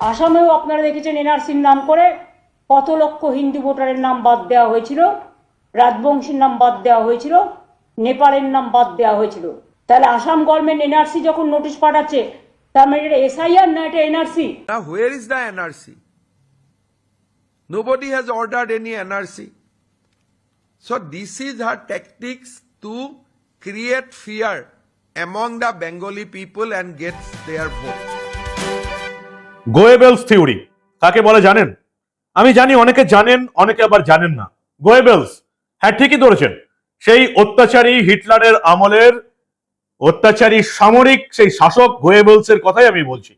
আসামেও আপনারা দেখেছেন এনআরসির নাম করে কত লক্ষ হিন্দু ভোটারের নাম বাদ দেওয়া হয়েছিল রাজবংশীর নাম বাদ দেওয়া হয়েছিল নেপালের নাম বাদ দেওয়া হয়েছিল তাহলে আসাম গভর্নমেন্ট এনআরসি যখন নোটিশ পাঠাচ্ছে তার মানে এটা এসআইআর না এটা NRC where is the NRC? Nobody has ordered any NRC. So, this is her tactics to create fear among the Bengali people and gets their vote. Goebbels theory. কাকে বলে জানেন? আমি জানি অনেকে জানেন, অনেকে আবার জানেন না। গোয়েবেলস হ্যাঁ ঠিকই ধরেছেন। সেই অত্যাচারী হিটলারের আমলের অত্যাচারী সামরিক, সেই শাসক গোয়েবেলস এর কথাই আমি বলছি।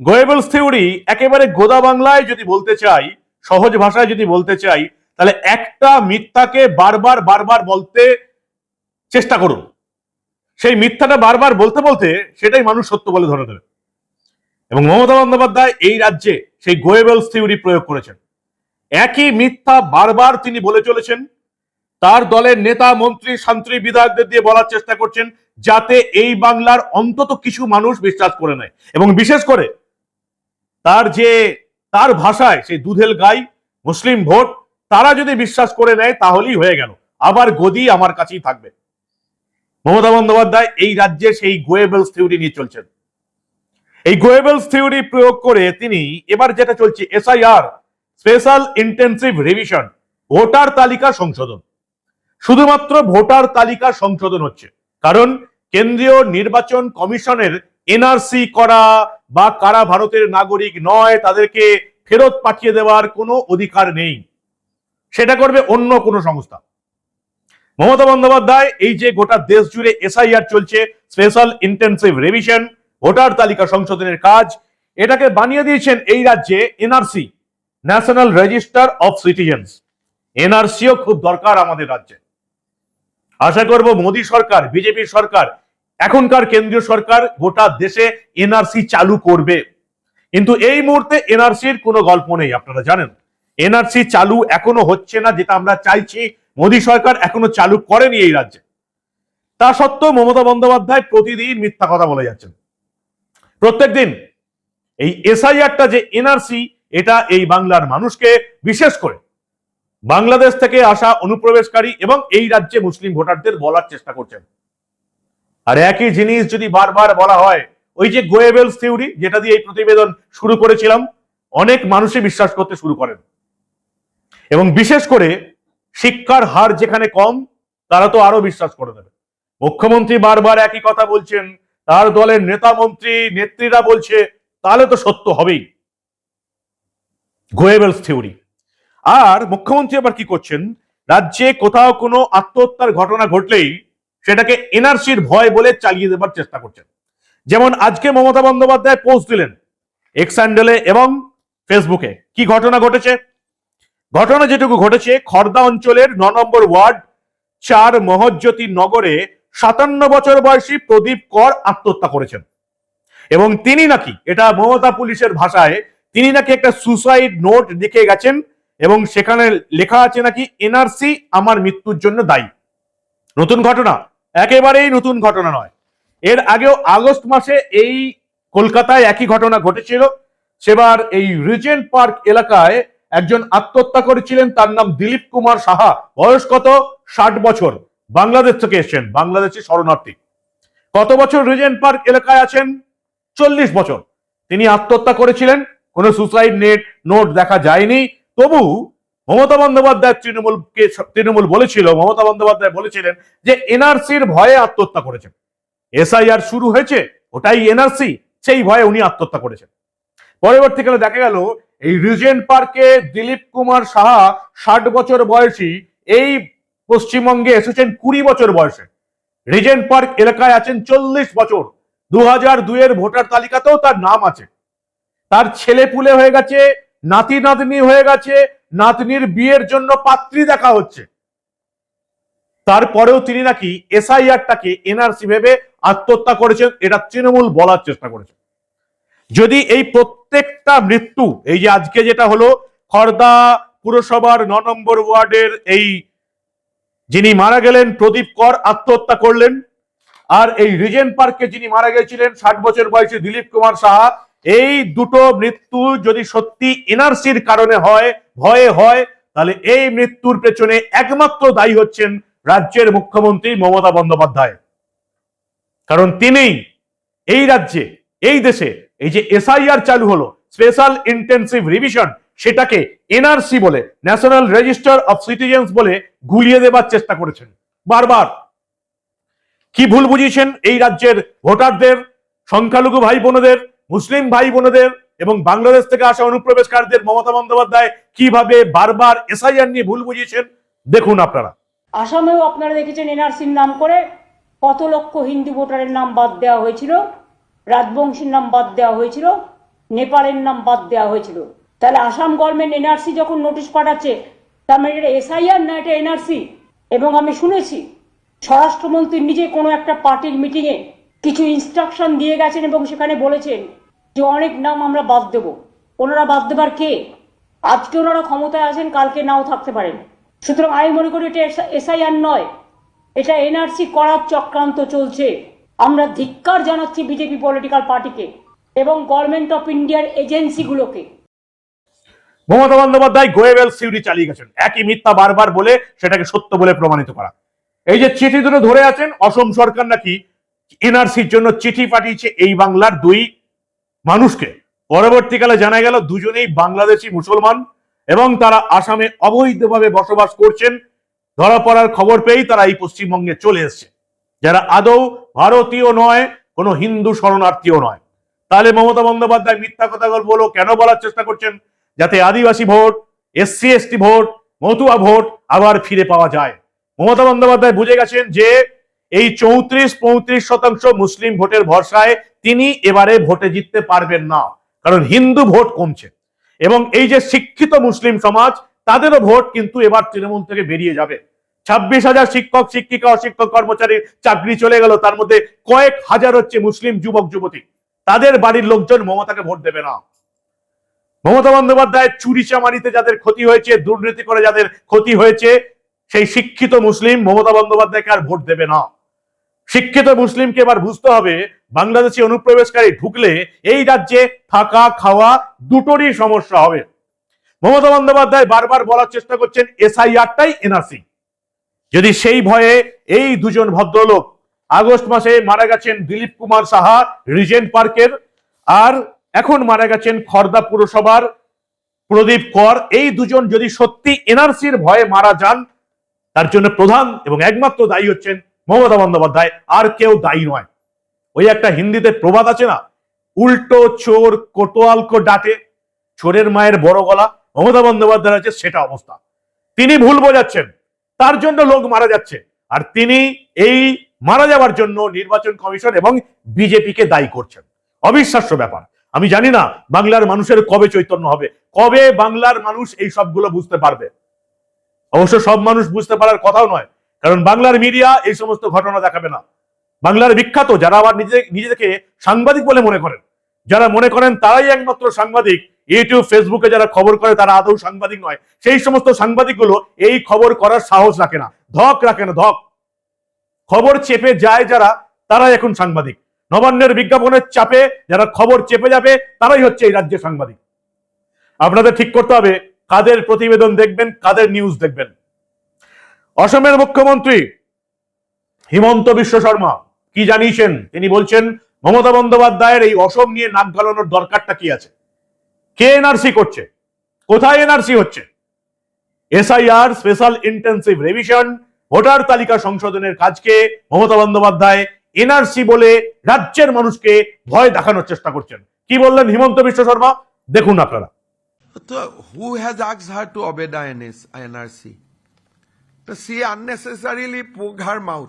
গোয়েবেলস থিওরি একেবারে গোদা বাংলায় যদি বলতে চাই, সহজ ভাষায় যদি বলতে চাই, তাহলে একটা মিথ্যাকে বারবার বারবার বলতে চেষ্টা করুন। সেই মিথ্যাটা বারবার বলতে বলতে সেটাই মানুষ সত্য বলে ধরে দেবে এবং মমতা বন্দ্যোপাধ্যায় এই রাজ্যে সেই গোয়েবেলস থিওরি প্রয়োগ করেছেন। একই মিথ্যা বারবার তিনি বলে চলেছেন। তার দলের নেতা, মন্ত্রী শান্ত্রী বিধায়কদের দিয়ে বলার চেষ্টা করছেন যাতে এই বাংলার অন্তত কিছু মানুষ বিশ্বাস করে নেয়। এবং বিশেষ করে তার যে তার ভাষায় সেই দুধেল গাই, মুসলিম ভোট, তারা যদি বিশ্বাস করে নেয় তাহলেই হয়ে গেল। আবার গদি আমার কাছেই থাকবে। মমতা বন্দ্যোপাধ্যায় এই রাজ্যে সেই গোয়েবেলস থিওরি নিয়ে চলছেন। এই গোয়েবেলস থিওরি প্রয়োগ করে তিনি এবার যেটা চলছে SIR special intensive revision voter তালিকা সংশোধন। শুধুমাত্র ভোটার তালিকা সংশোধন হচ্ছে, কারণ কেন্দ্রীয় নির্বাচন কমিশনের এনআরসি করা বা কারা ভারতের নাগরিক নয়, তাদেরকে ফেরত পাঠিয়ে দেওয়ার কোনো অধিকার নেই। সেটা করবে অন্য কোনো সংস্থা। মমতা বন্দ্যোপাধ্যায়, এই যে গোটা দেশ জুড়ে এসআইআর চলছে স্পেশাল ইন্টেন্সিভ রিভিশন ভোটার তালিকা সংশোধনের কাজ। এটাকে বানিয়ে দিয়েছেন এই রাজ্যে NRC national register of citizens এনআরসিও খুব দরকার আমাদের রাজ্যে। আশা করব মোদী সরকার, বিজেপি সরকার, এখনকার কেন্দ্রীয় সরকার গোটা দেশে এনআরসি চালু করবে। কিন্তু এই মুহূর্তে এনআরসির কোনো গল্প নেই, আপনারা জানেন। এনআরসি চালু এখনও হচ্ছে না, যেটা আমরা চাইছি। মোদী সরকার এখনও চালু করেনি এই রাজ্যে। তা সত্ত্বেও মমতা বন্দ্যোপাধ্যায় প্রতিদিন মিথ্যা কথা বলে যাচ্ছেন। প্রত্যেকদিন এই এসআইআরটা যে এনআরসি এটা এই বাংলার মানুষকে বিশেষ করে বাংলাদেশ থেকে আসা অনুপ্রবেশকারী এবং এই রাজ্যে মুসলিম ভোটারদের বলার চেষ্টা করছেন। আর একই জিনিস যদি বারবার বলা হয়, ওই যে গোয়েবেলস থিওরি, যেটা দিয়ে এই প্রতিবেদন শুরু করেছিলাম, অনেক মানুষই বিশ্বাস করতে শুরু করেন। এবং বিশেষ করে শিক্ষার হার যেখানে কম, তারা তো আরও বিশ্বাস করে দেবে। মুখ্যমন্ত্রী বারবার একই কথা বলছেন তার দলের নেতা মন্ত্রী, নেত্রীরা বলছে, তাহলে তো সত্য হবেই। Goebbels theory. আর মুখ্যমন্ত্রী আবার কি করছেন? রাজ্যে কোথাও কোনো আত্মহত্যার ঘটনা ঘটলেই সেটাকে এনআরসির ভয় বলে চালিয়ে দেবার চেষ্টা করছেন। যেমন আজকে মমতা বন্দ্যোপাধ্যায় পোস্ট দিলেন এক্স হ্যান্ডেলে এবং ফেসবুকে। কি ঘটনা ঘটেছে? ঘটনা যেটুকু ঘটেছে, খর্দা অঞ্চলের ন নম্বর ওয়ার্ড, চার মহজ্যোতি নগরে সাতান্ন বছর বয়সী প্রদীপ কর আত্মহত্যা করেছেন। এবং তিনি নাকি, এটা মমতা পুলিশের ভাষায়, তিনি নাকি একটা সুসাইড নোট লিখে গেছেন এবং সেখানে লেখা আছে নাকি, এনআরসি আমার মৃত্যুর জন্য দায়ী। নতুন ঘটনা, একেবারেই নতুন ঘটনা নয়। এর আগেও আগস্ট মাসে এই কলকাতায় একই ঘটনা ঘটেছিল। সেবার এই রিজেন্ট পার্ক এলাকায় একজন আত্মহত্যা করেছিলেন, তার নাম দিলীপ কুমার সাহা। বয়স কত? ষাট বছর। বাংলাদেশ থেকে এসেছেন, বাংলাদেশি শরণার্থী। কত বছর রিজেন্ট পার্ক এলাকায় আছেন? চল্লিশ বছর। তিনি আত্মহত্যা করেছিলেন, কোনো সুসাইড নেট, নোট দেখা যায়নি। তবু মমতা বন্দ্যোপাধ্যায় তৃণমূলকে তৃণমূল বলেছিল, মমতা বন্দ্যোপাধ্যায় বলেছিলেন যে এনআরসির ভয়ে আত্মহত্যা করেছেন। এসআইআর শুরু হয়েছে, ওটাই এনআরসি, সেই ভয়ে উনি আত্মহত্যা করেছেন। পরবর্তীকালে দেখা গেল, এই রিজেন্ট পার্কে দিলীপ কুমার সাহা ষাট বছর বয়সী, এই পশ্চিমবঙ্গে এসেছেন কুড়ি বছর বয়সে। রিজেন্ট পার্ক এলাকায় আছেন চল্লিশ বছর। দু হাজার দুইয়ের ভোটার তালিকাতেও তার নাম আছে। তার ছেলে পুলে হয়ে গেছে নাতি নাতনি হয়ে গেছে, নাতনির বিয়ের জন্য পাত্রী দেখা হচ্ছে। তারপরেও তিনি নাকি এসআইআরটাকে এনআরসি ভেবে আত্মহত্যা করেছেন, এটা তৃণমূল বলার চেষ্টা করেছে। যদি এই প্রত্যেকটা মৃত্যু, এই যে আজকে যেটা হলো, খর্দা পুরসভার ন নম্বর ওয়ার্ডের এই যিনি মারা গেলেন, প্রদীপ কর আত্মহত্যা করলেন। আর এই রিজেন পার্কে যিনি মারা গেছিলেন ষাট বছর বয়সী দিলীপ কুমার সাহা, এই দুটো মৃত্যু যদি সত্যি এনআরসির কারণে হয়, ভয়ে হয়, তাহলে এই মৃত্যুর পেছনে একমাত্র দায়ী হচ্ছেন রাজ্যের মুখ্যমন্ত্রী মমতা বন্দ্যোপাধ্যায়। কারণ তিনি এই রাজ্যে, এই দেশে, এই যে এসআইআর চালু হলো, স্পেশাল ইন্টেন্সিভ রিভিশন সেটাকে এনআরসি বলে ন্যাশনাল রেজিস্টার অফ সিটিজেন্স বলে গুলিয়ে দেবার চেষ্টা করেছেন। বারবার। কি ভুল বুঝিয়েছেন এই রাজ্যের ভোটারদের, সংখ্যালঘু ভাই বোনদের মুসলিম ভাই বোনদের এবং বাংলাদেশ থেকে আসা অনুপ্রবেশকারীদের মমতা বন্দ্যোপাধ্যায় কীভাবে বারবার এসআইআর নিয়ে ভুল বুঝিয়েছেন দেখুন আপনারা। আসামেও আপনারা দেখেছেন এনআরসির নাম করে কত লক্ষ হিন্দু ভোটারের নাম বাদ দেওয়া হয়েছিল, রাজবংশীর নাম বাদ দেওয়া হয়েছিল, নেপালের নাম বাদ দেওয়া হয়েছিল। তাহলে আসাম গভর্নমেন্ট এনআরসি যখন নোটিশ পাঠাচ্ছে, তার মানে এটা এসআইআর না এটা এনআরসি? এবং আমি শুনেছি, স্বরাষ্ট্রমন্ত্রী নিজে কোনো একটা পার্টির মিটিংয়ে কিছু ইনস্ট্রাকশন দিয়ে গেছেন এবং সেখানে বলেছেন যে অনেক নাম আমরা বাদ দেবো। ওনারা বাদ দেবার কে? আজকে ওনারা ক্ষমতায় আছেন, কালকে নাও থাকতে পারেন। সুতরাং আমি মনে করি এটা এসআইআর নয়, এটা এনআরসি করার চক্রান্ত চলছে। আমরা ধিক্কার জানাচ্ছি বিজেপি পলিটিক্যাল পার্টিকে এবং গভর্নমেন্ট অফ ইন্ডিয়ার এজেন্সিগুলোকে মমতা বন্দ্যোপাধ্যায় গোয়েবেল সিউরি চালিয়ে গেছেন। একই মিথ্যা বারবার বলে সেটাকে সত্য বলে প্রমাণিত করা। এই যে চিঠি দুটো ধরে আছেন, অসম সরকার নাকি এনআরসির জন্য চিঠি পাঠিয়েছে এই বাংলার দুই মানুষকে। পরবর্তীকালে জানা গেল দুজনেই বাংলাদেশি মুসলমান এবং তারা আসামে অবৈধভাবে বসবাস করছেন। ধরা পড়ার খবর পেয়েই তারা এই পশ্চিমবঙ্গে চলে এসছে। যারা আদৌ ভারতীয় নয়, কোনো হিন্দু শরণার্থীও নয়। তাহলে মমতা বন্দ্যোপাধ্যায় মিথ্যা কথা বলো কেন বলার চেষ্টা করছেন? যাতে Adivasi vote, SC, ST vote, Matua vote আবার ফিরে পাওয়া যায়। মমতা বন্দ্যোপাধ্যায় বুঝে গেছেন যে এই চৌত্রিশ পঁয়ত্রিশ শতাংশ মুসলিম ভোটের ভরসায় তিনি এবারে ভোটে জিততে পারবেন না, কারণ হিন্দু ভোট কমছে। এবং এই যে শিক্ষিত মুসলিম সমাজ, তাদেরও ভোট কিন্তু এবার তৃণমূল থেকে বেরিয়ে যাবে। ছাব্বিশ হাজার শিক্ষক, শিক্ষিকা, অশিক্ষক, কর্মচারীর চাকরি চলে গেল, তার মধ্যে কয়েক হাজার হচ্ছে মুসলিম যুবক, যুবতী। তাদের বাড়ির লোকজন মমতাকে ভোট দেবে না। মমতা বন্দ্যোপাধ্যায় চুরি চামারিতে যাদের ক্ষতি হয়েছে, দুর্নীতি করে যাদের ক্ষতি হয়েছে, সেই শিক্ষিত মুসলিম মমতা বন্দ্যোপাধ্যায়কে আর ভোট দেবে না। শিক্ষিত মুসলিমকে এবার বুঝতে হবে, বাংলাদেশি অনুপ্রবেশকারী ঢুকলে এই রাজ্যে থাকা, খাওয়া দুটোরই সমস্যা হবে। মমতা বন্দ্যোপাধ্যায় বারবার বলার চেষ্টা করছেন, এসআইআরটাই এনআরসি। যদি সেই ভয়ে এই দুজন ভদ্রলোক আগস্ট মাসে মারা গেছেন দিলীপ কুমার সাহা, রিজেন্ট পার্কের, আর এখন মারা গেছেন খর্দা পুরসভার প্রদীপ কর। এই দুজন যদি সত্যি এনআরসির ভয়ে মারা যান, তার জন্য প্রধান এবং একমাত্র দায়ী হচ্ছেন মমতা বন্দ্যোপাধ্যায়, আর কেউ দায়ী নয়। ওই একটা হিন্দিতে প্রবাদ আছে না? উল্টো চোর কোটোয়াল কো ডাটে, চোরের মায়ের বড় গলা, মমতা বন্দ্যোপাধ্যায় আছে সেটা অবস্থা। তিনি ভুল বোঝাচ্ছেন, তার জন্য লোক মারা যাচ্ছে, আর তিনি এই মারা যাওয়ার জন্য নির্বাচন কমিশন এবং বিজেপিকে দায়ী করছেন। অবিশ্বাস্য ব্যাপার। আমি জানি না বাংলার মানুষের কবে চৈতন্য হবে। কবে বাংলার মানুষ এই সবগুলো বুঝতে পারবে? অবশ্য সব মানুষ বুঝতে পারার কথাও নয়, কারণ বাংলার মিডিয়া এই সমস্ত ঘটনা দেখাবে না। বাংলার বিখ্যাত, যারা আবার নিজে, নিজেদেরকে সাংবাদিক বলে মনে করেন, যারা মনে করেন তারাই একমাত্র সাংবাদিক, ইউটিউব, ফেসবুকে যারা খবর করে তারা আদৌ সাংবাদিক নয়। সেই সমস্ত সাংবাদিকগুলো এই খবর করার সাহস রাখে না, ধক রাখে না, ধক। খবর চেপে যায় যারা, তারাই এখন সাংবাদিক। নবান্নের বিজ্ঞাপনের চাপে যারা খবর চেপে যাবে, তারাই হচ্ছে এই রাজ্যের সাংবাদিক। আপনাদের ঠিক করতে হবে, কাদের প্রতিবেদন দেখবেন, কাদের নিউজ দেখবেন। অসমের মুখ্যমন্ত্রী হিমন্ত বিশ্ব শর্মা কি জানিয়েছেন? তিনি বলছেন, মমতা বন্দ্যোপাধ্যায়ের এই অসম নিয়ে নাক গলানোর দরকারটা কি আছে? কে এনআরসি করছে? কোথায় এনআরসি হচ্ছে? SIR special intensive revision voter তালিকা সংশোধনের কাজকে মমতা বন্দ্যোপাধ্যায় এনআরসি বলে রাজ্যের মানুষকে ভয় দেখানোর চেষ্টা করছেন কি বললেন হিমন্ত বিশ্ব শর্মা দেখুন আপনারা to obey the NS NRC? So she unnecessarily poked her.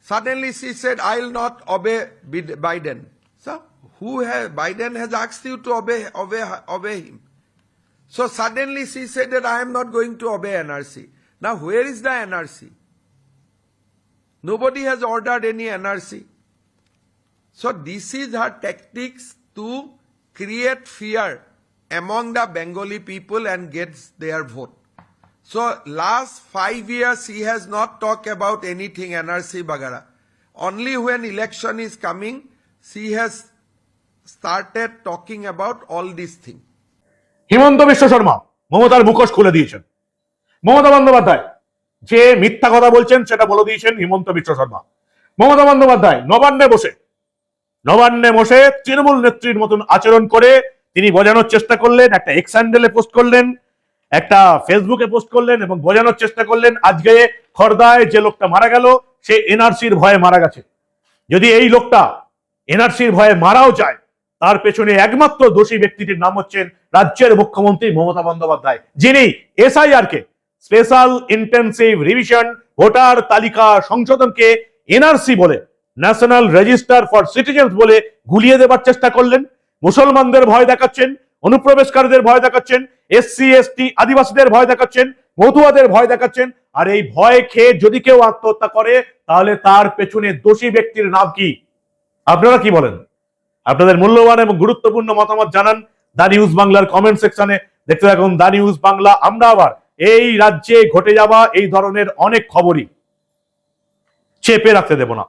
Suddenly she said, I'll not obey Bid- Biden. So who has, Biden has asked you to obey, obey, obey him. So suddenly she said that I am not going to obey NRC. Now where is the NRC? Nobody has ordered any NRC. So this is her tactics to create fear among the Bengali people and gets their vote. So last five years he has not talked about anything NRC Bagara. Only when election is coming, she has started talking about all these things. Himanta Biswa Sarma মমতার মুখোশ খুলে দিয়েছেন মমতা বন্দ্যোপাধ্যায় যে মিথ্যা কথা বলছেন সেটা বলে দিয়েছেন হিমন্ত বিশ্ব শর্মা। মমতা বন্দ্যোপাধ্যায়, নবান্নে বসে নবান্নে বসে তৃণমূল নেত্রীর মতন আচরণ করে তিনি বোঝানোর চেষ্টা করলেন, একটা এক্স হ্যান্ডেলে পোস্ট করলেন, একটা ফেসবুকে পোস্ট করলেন এবং বোঝানোর চেষ্টা করলেন, আজকে খর্দায় যে লোকটা মারা গেল, সে এনআরসির ভয়ে মারা গেছে। যদি এই লোকটা এনআরসির ভয়ে মারাও যায়, তার পেছনে একমাত্র দোষী ব্যক্তিটির নাম হচ্ছেন রাজ্যের মুখ্যমন্ত্রী মমতা বন্দ্যোপাধ্যায়, যিনি এসআইআর কে স্পেশাল ইন্টেন্সিভ রিভিশন ভোটার তালিকা সংশোধনকে এনআরসি বলে, ন্যাশনাল রেজিস্টার ফর সিটিজেন্স বলে গুলিয়ে দেবার চেষ্টা করলেন। মুসলমানদের ভয় দেখাচ্ছেন, অনুপ্রবেশকারীদের ভয় দেখাচ্ছেন, এসসি, এসটি, আদিবাসীদের ভয় দেখাচ্ছেন মধুয়াদের ভয় দেখাচ্ছেন। আর এই ভয় খেয়ে যদি কেউ আত্মহত্যা করে, তাহলে তার পেছনে দোষী ব্যক্তির নাম কি? আপনারা কি বলেন? আপনাদের মূল্যবান এবং গুরুত্বপূর্ণ মতামত জানান দা নিউজ বাংলার কমেন্ট সেকশনে। দেখতে থাকুন দা নিউজ বাংলা, আমরা আবার এই রাজ্যে ঘটে যাওয়া এই ধরনের অনেক খবরই চেপে রাখতে দেব না।